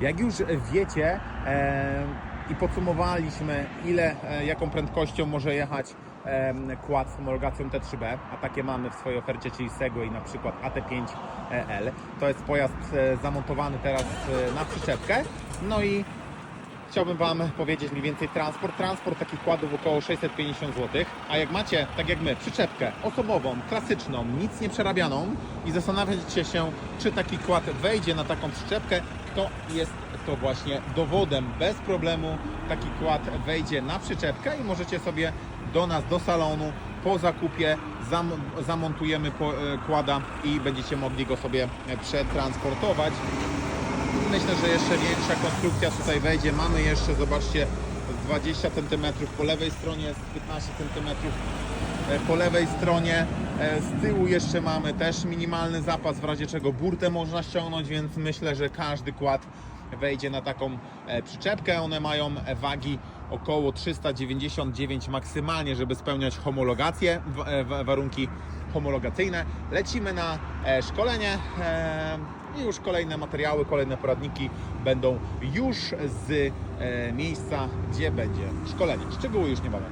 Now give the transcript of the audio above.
Jak już wiecie e, i podsumowaliśmy, ile, e, jaką prędkością może jechać e, quad z homologacją T3B, a takie mamy w swojej ofercie, czyli Segway na przykład AT5L. To jest pojazd e, zamontowany teraz e, na przyczepkę. No i chciałbym Wam powiedzieć mniej więcej transport. Transport takich kładów około 650 zł. A jak macie, tak jak my, przyczepkę osobową, klasyczną, nic nie przerabianą i zastanawiacie się, czy taki kład wejdzie na taką przyczepkę, to jest to właśnie dowodem. Bez problemu taki kład wejdzie na przyczepkę i możecie sobie do nas, do salonu po zakupie zam, zamontujemy e, kłada i będziecie mogli go sobie e, przetransportować. Myślę, że jeszcze większa konstrukcja tutaj wejdzie. Mamy jeszcze, zobaczcie, 20 cm po lewej stronie, z 15 cm po lewej stronie. E, Z tyłu jeszcze mamy też minimalny zapas, w razie czego burtę można ściągnąć, więc myślę, że każdy kład wejdzie na taką e, przyczepkę. One mają e, wagi około 399 maksymalnie, żeby spełniać homologację, warunki homologacyjne. Lecimy na szkolenie i już kolejne materiały, kolejne poradniki będą już z miejsca, gdzie będzie szkolenie. Szczegóły już niebawem.